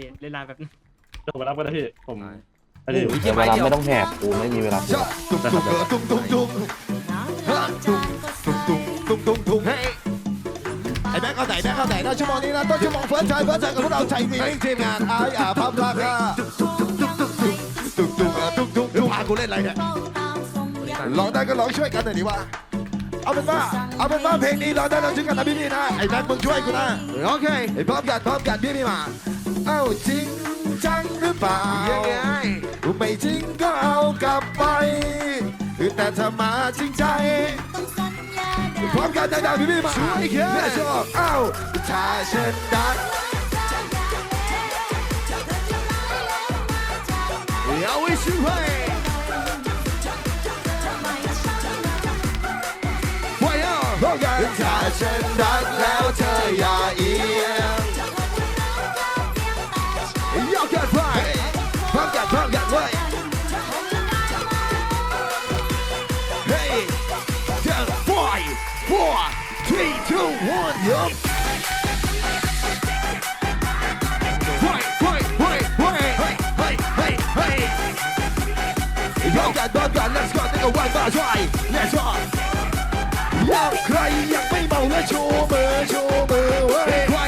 พี่เล่นนานแบบนึงเดี๋ยวผมมารับก็ได้พี่ผมได้อันนี้เดี๋ยวเวลาไม่ต้องแหกกูไม่มีเวลาพูดตุ้มตุ้มตุ้มตุ้มตุ้มตุ้มตุ้มตุ้มตุ้มตุ้มเฮ้ยไอ้แม็กเอาไหนแม็กเอาไหนนะชั่วโมงนี้นะต้นชั่วโมงเฟิร์สชายเฟิร์สชายกับพวกเราใจวีนิ่งทีมงานไอ้อาพับราคาตุ้มตุ้มตุ้มตุ้มตุ้มตุ้มตุ้มตุ้มพากูเล่นอะไรเนี่ยร้องได้ก็ร้องช่วยกันหน่อยดีว่าเอาเป็นว่าเอาเป็นว่าเพลงนี้ร้องได้เราช่วยกันนะพี่พี่นะไอ้แม็กมึงช่วยกูนะโอเคพร้อมกันพร้อมกันพี่พี่มา เอ้าจริงจังหรือเปล่ายังไงไม่จริงก็เอากลับไป แต่ถ้ามาจริงใจพร้อมกันดังๆพี่พี่มาช่วยกันและชอบเอ้าถ้าฉันดักเอาไว้ช่วยไว้เอาพร้อมกันถ้าฉันดัก Y'all get right. Pump that, pump that way. Hey, then five, four, three, two, one, yup. Right, right, right, right. Hey, hey, hey, hey. Yo, that, that, that, let's go, nigga, one more try. Let's go. ใครอยากไม่เมาและโชว์เบอร์โชว์เบอร์เฮ้ยใคร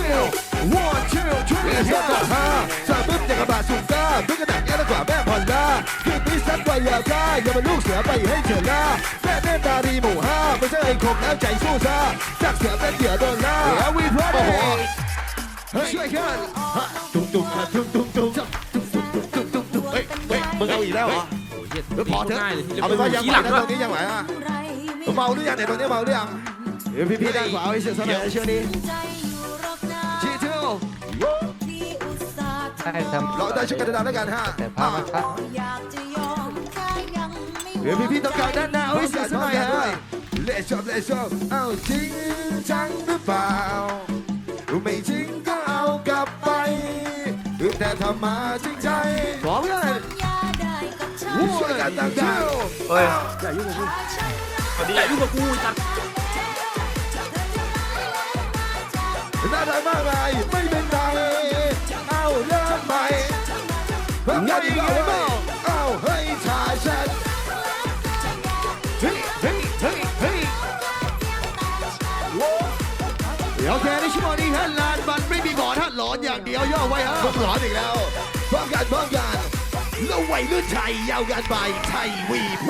one และชิล one two three เรียกต่อห้าสามปุ๊บอย่างกระบาดสุก้าพึ่งกระดักแก้วกว่าแม่พอลล่าคืนนี้สักไวอยาก้าอย่ามาลูกเสือไปให้เฉล่าแม่เน่ตาดีหมู่ห้าไม่ใช่ไอ้คงแล้วใจสู้ซ่าจากเสือเป็นเหยื่อโดนล่า Everybody ช่วยกันตุ้มตุ้มตุ้มตุ้มตุ้มตุ้มตุ้มตุ้มตุ้มเฮ้ยเฮ้ยมึงเอาอีกแล้วเหรอเดี๋ยวพอเถอะง่ายเอาเป็นว่ายังไหวลังนะด้ตรงนี้ยังไหวอะเมาหรือยังเนี่ยตรงนี้เมาหรือยังเดี๋ยวพี่ๆด้านขวาเอาไว้เชื่อสักหน่อเชื่อนี้ ใช่ทำเราได้ช่วยกันดังๆแล้วกันฮะแต่ภาพมันชัดเดี๋ยวพี่ๆต้องการด้านหน้าเอาไว้เชื่อสักหน่อยฮะเลชอบเลชอบเอาจริงจังหรือเปล่าไม่จริงก็เอากลับไปแต่ถ้ามาจริงใจพร้อมกันช่วยกันดังๆเฮ้ยอย่ายุ่งกับกูอย่ายุ่งกับกูจัดน่ารักมากมายไม่ เพิ่มกันอีกเอาไว้เอาให้ชายฉันเฮ้ยเฮ้ยเฮ้ยเฮ้ยโอเคในช่วงนี้ฮะลานมันไม่มีหมอนฮะหลอนอย่างเดียวย่อไว้ฮะผมหลอนอีกแล้วพร้อมกันพร้อมกันแล้ววัยรุ่นไทยยาวกันไปไทยวีเพ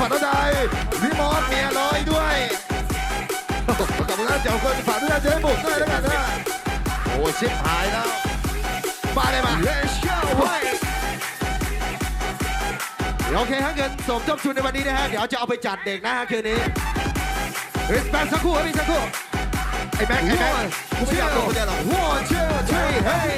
เอาผัดน้ำใจพี่มอสเมียน้อยด้วยขอบคุณนะเจ้าคนฝากด้วยนะเจ๊บุกด้วยแล้วกันนะโอ้ยชิบหายแล้วมาเลยมา Let's go เฮ้ยโอเคฮะเงินสมทบทุนในวันนี้นะฮะ เดี๋ยวจะเอาไปจัดเด็กนะฮะคืนนี้เฮ้ยแป๊บสักครู่ครับพี่สักครู่ไอ้แม็กไอ้แม็กกูไม่อยากโดนคนเดียวหรอก one two three เฮ้ย